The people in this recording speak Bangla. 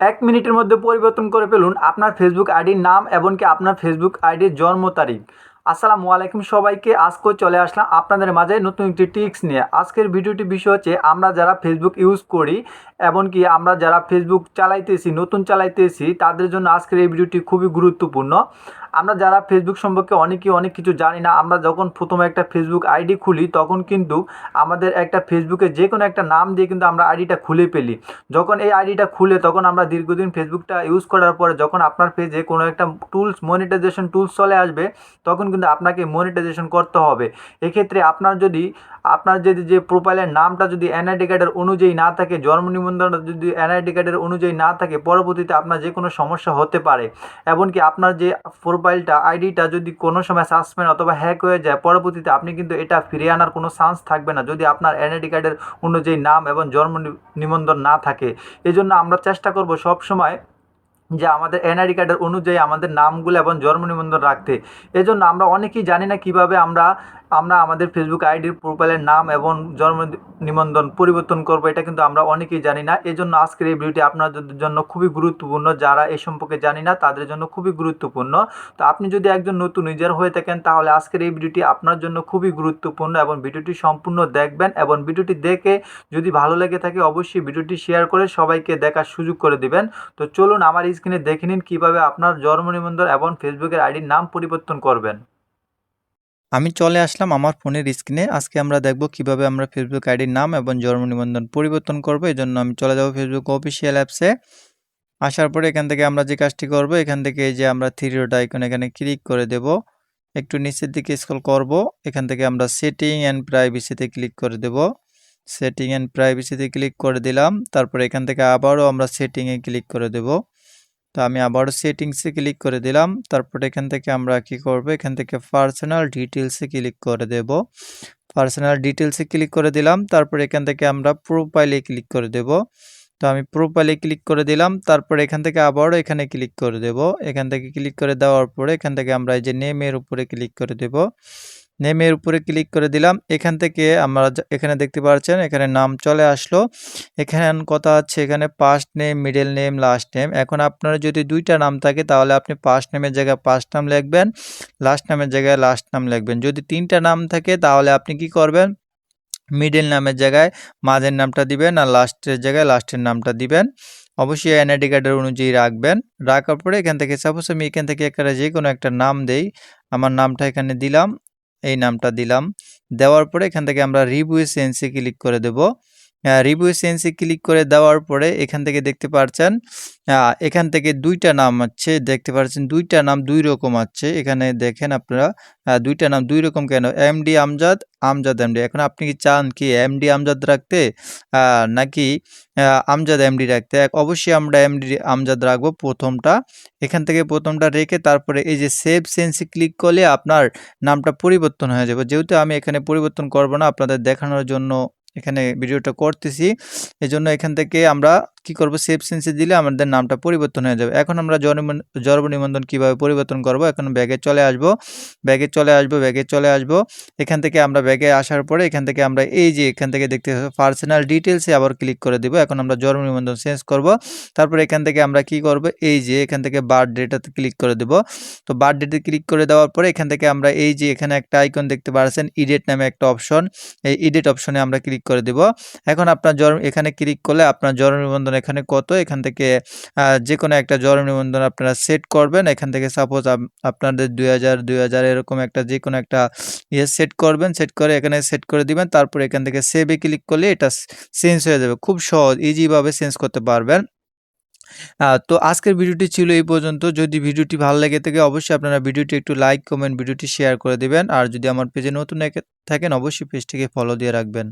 এক মিনিটের মধ্যে পরিবর্তন করে ফেলুন আপনার ফেসবুক আইডির নাম এমনকি আপনার ফেসবুক আইডির জন্ম তারিখ। আসসালামু আলাইকুম সবাইকে। আজকে চলে আসলাম আপনাদের মাঝে নতুন একটি টিক্স নিয়ে। আজকের ভিডিওটি বিষয় হচ্ছে, আমরা যারা ফেসবুক ইউজ করি, এমনকি আমরা যারা ফেসবুক চালাইতেছি, নতুন চালাইতেছি, তাদের জন্য আজকের এই ভিডিওটি খুবই গুরুত্বপূর্ণ। আমরা যারা ফেসবুক সম্পর্কে অনেকেই অনেক কিছু জানি না, আমরা যখন প্রথমে একটা ফেসবুক আইডি খুলি, তখন কিন্তু আমাদের একটা ফেসবুকে যে কোনো একটা নাম দিয়ে কিন্তু আমরা আইডিটা খুলে ফেলি। যখন এই আইডিটা খুলে, তখন আমরা দীর্ঘদিন ফেসবুকটা ইউজ করার পরে, যখন আপনার পেজে কোনো একটা টুলস মনিটাইজেশন টুলস চলে আসবে, তখন কিন্তু আপনাকে মনিটাইজেশন করতে হবে। এক্ষেত্রে আপনার যদি আপনার যদি যে প্রোফাইলের নামটা যদি এনআইডি কার্ডের অনুযায়ী না থাকে, জন্ম নিবন্ধনটা যদি এনআইডি কার্ডের অনুযায়ী না থাকে, পরবর্তীতে আপনার যে কোনো সমস্যা হতে পারে। এমনকি আপনার যে প্রোফাইলটা আইডিটা যদি কোনো সময় সাসপেন্ড অথবা হ্যাক হয়ে যায়, পরবর্তীতে আপনি কিন্তু এটা ফিরিয়ে আনার কোনো চান্স থাকবে না। যদি আপনার এনআইডি কার্ডের অনুযায়ী নাম এবং জন্ম নিবন্ধন না থাকে। এই জন্য আমরা চেষ্টা করব সব সময় যে আমাদের এনআইডি কার্ডের অনুযায়ী আমাদের নামগুলো এবং জন্ম নিবন্ধন রাখতে। এজন্য আমরা অনেকেই জানি না কীভাবে আমরা আমরা আমাদের ফেসবুক আইডির প্রোফাইলের নাম এবং জন্ম নিবন্ধন পরিবর্তন করব, এটা কিন্তু আমরা অনেকেই জানি না। এজন্য আজকের এই ভিডিওটি আপনাদের জন্য খুবই গুরুত্বপূর্ণ। যারা এই সম্পর্কে জানি না, তাদের জন্য খুবই গুরুত্বপূর্ণ। তো আপনি যদি একজন নতুন ইউজার হয়ে থাকেন, তাহলে আজকের এই ভিডিওটি আপনার জন্য খুবই গুরুত্বপূর্ণ এবং ভিডিওটি সম্পূর্ণ দেখবেন এবং ভিডিওটি দেখে যদি ভালো লেগে থাকে, অবশ্যই ভিডিওটি শেয়ার করে সবাইকে দেখার সুযোগ করে দিবেন। তো চলুন, আমার স্ক্রিনে দেখে নিন কীভাবে আপনার জন্ম নিবন্ধন এবং ফেসবুকের আইডির নাম পরিবর্তন করবেন। আমি চলে আসলাম আমার ফোনের স্ক্রিনে। আজকে আমরা দেখব কীভাবে আমরা ফেসবুক আইডির নাম এবং জন্ম নিবন্ধন পরিবর্তন করব। এই জন্য আমি চলে যাব ফেসবুক অফিসিয়াল অ্যাপসে আসার পরে এখান থেকে আমরা যে কাজটি করব, এখান থেকে এই যে আমরা থ্রি ডট আইকন এখানে ক্লিক করে দেব। একটু নিচের দিকে স্ক্রল করব। এখান থেকে আমরা সেটিং অ্যান্ড প্রাইভেসিতে ক্লিক করে দেব। সেটিং অ্যান্ড প্রাইভেসিতে ক্লিক করে দিলাম। তারপরে এখান থেকে আবারও আমরা সেটিংয়ে ক্লিক করে দেব। তো আমি আবারও সেটিংসে ক্লিক করে দিলাম। তারপর এখান থেকে আমরা কি করব? এখান থেকে পার্সোনাল ডিটেলসে ক্লিক করে দেব। পার্সোনাল ডিটেলসে ক্লিক করে দিলাম। তারপর এখান থেকে আমরা প্রোফাইলে ক্লিক করে দেব। তো আমি প্রোফাইলে ক্লিক করে দিলাম। তারপর এখান থেকে আবারও এখানে ক্লিক করে দেব। এখান থেকে ক্লিক করে দেওয়ার পরে এখান থেকে আমরা এই যে নেমের উপরে ক্লিক করে দেব। নেমের উপরে ক্লিক করে দিলাম। এখান থেকে আমরা এখানে দেখতে পাচ্ছেন, এখানে নাম চলে আসলো। এখানে কথা হচ্ছে এখানে first name middle name last name এখন আপনার যদি দুইটা নাম থাকে, তাহলে আপনি পাস্ট নেমের জায়গায় ফার্স্ট নাম লিখবেন লাস্ট নামের জায়গায় লাস্ট নাম লিখবেন। যদি তিনটা নাম থাকে, তাহলে আপনি কি করবেন? মিডল নামের জায়গায় মাঝের নামটা দিবেন আর লাস্টের জায়গায় লাস্টের নামটা দিবেন। অবশ্যই এনআইডি কার্ডের অনুযায়ী রাখবেন। রাখার পরে এখান থেকে সাপোজ আমি এখান থেকে একটা যে কোনো একটা নাম দেই, আমার নামটা এখানে দিলাম। এই নামটা দিলাম। দেওয়ার পরে এখান থেকে আমরা রিভিউ সেন্সে ক্লিক করে দেব। রিভিউ সেন্সে ক্লিক করে দেওয়ার পরে এখান থেকে দেখতে পাচ্ছেন এখান থেকে দুইটা নাম আছে, দেখতে পাচ্ছেন দুইটা নাম দুই রকম আছে। এখানে দেখেন আপনারা দুইটা নাম দুই রকম কেন? এমডি আমজাদ আমজাদ এমডি এখন আপনি কি চান কি এমডি আমজাদ রাখতে? নাকি আমজাদ এমডি রাখতে? অবশ্যই আমরা এমডি আমজাদ রাখব প্রথমটা। এখান থেকে প্রথমটা রেখে তারপরে এই যে সেভ সেন্সে ক্লিক করলে আপনার নামটা পরিবর্তন হয়ে যাবে। যেহেতু আমি এখানে পরিবর্তন করব না, আপনাদের দেখানোর জন্য এখানে ভিডিওটা করতেছি। এজন্য এখান থেকে আমরা কি করব? সেভ সেন্সে দিলে আমাদের নামটা পরিবর্তন হয়ে যাবে। এখন আমরা জন্ম নিবন্ধন কীভাবে পরিবর্তন করব? এখন ব্যাগে চলে আসব। ব্যাগে চলে আসব, ব্যাগে চলে আসব। এখান থেকে আমরা ব্যাগে আসার পরে এখান থেকে আমরা এই যে এখান থেকে দেখতে পার্সোনাল ডিটেলসে আবার ক্লিক করে দিব। এখন আমরা জন্ম নিবন্ধন চেঞ্জ করব। তারপর এখান থেকে আমরা কি করব? এই যে এখান থেকে বার্থ ডেটাতে ক্লিক করে দেব। তো বার্থ ডেটে ক্লিক করে দেওয়ার পরে এখান থেকে আমরা এই যে এখানে একটা আইকন দেখতে পাচ্ছেন ইডেট নামে একটা অপশন এই ইডেট অপশনে আমরা ক্লিক করে দেব। এখন আপনার জন্ম এখানে ক্লিক করলে আপনার জন্ম নিবন্ধন এখানে কত? এখান থেকে যে কোনো একটা জন্ম নিবন্ধন আপনারা সেট করবেন। এখান থেকে সাপোজ আপনাদের দুই হাজার দুই হাজার এরকম একটা যে কোনো একটা ইয়ে সেট করবেন। সেট করে এখানে সেট করে দিবেন। তারপর এখান থেকে সেভে ক্লিক করলে এটা চেঞ্জ হয়ে যাবে। খুব সহজ ইজিভাবে চেঞ্জ করতে পারবেন। তো আজকের ভিডিওটি ছিল এই পর্যন্ত। যদি ভিডিওটি ভালো লেগে থাকে, অবশ্যই আপনারা ভিডিওটি একটু লাইক কমেন্ট ভিডিওটি শেয়ার করে দিবেন। আর যদি আমার পেজে নতুন থাকেন, অবশ্যই পেজটিকে ফলো দিয়ে রাখবেন।